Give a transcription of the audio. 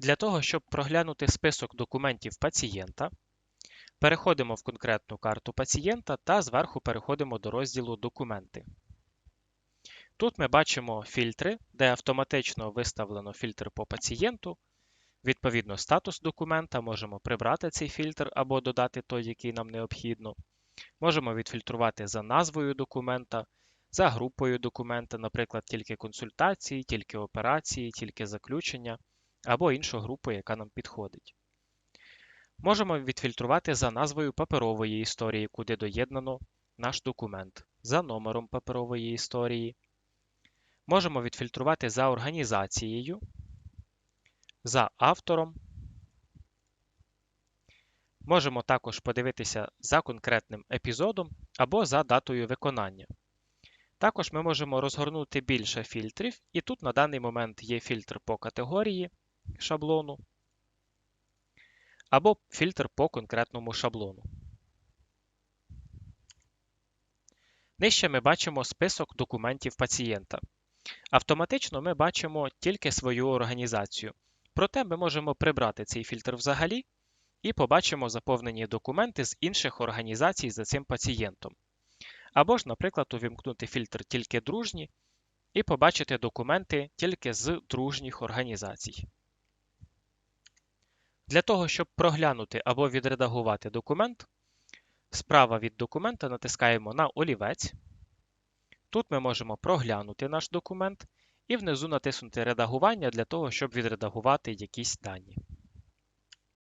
Для того, щоб проглянути список документів пацієнта, переходимо в конкретну карту пацієнта та зверху переходимо до розділу Документи. Тут ми бачимо фільтри, де автоматично виставлено фільтр по пацієнту. Відповідно, статус документа, можемо прибрати цей фільтр або додати той, який нам необхідно. Можемо відфільтрувати за назвою документа, за групою документа, наприклад, тільки консультації, тільки операції, тільки заключення або іншу групу, яка нам підходить. Можемо відфільтрувати за назвою паперової історії, куди доєднано наш документ, за номером паперової історії. Можемо відфільтрувати за організацією, за автором. Можемо також подивитися за конкретним епізодом або за датою виконання. Також ми можемо розгорнути більше фільтрів, і тут на даний момент є фільтр по категорії шаблону або фільтр по конкретному шаблону. Нижче ми бачимо список документів пацієнта. Автоматично ми бачимо тільки свою організацію. Проте ми можемо прибрати цей фільтр взагалі і побачимо заповнені документи з інших організацій за цим пацієнтом. Або ж, наприклад, увімкнути фільтр тільки дружні і побачити документи тільки з дружніх організацій. Для того, щоб проглянути або відредагувати документ, справа від документа натискаємо на олівець. Тут ми можемо проглянути наш документ і внизу натиснути Редагування для того, щоб відредагувати якісь дані.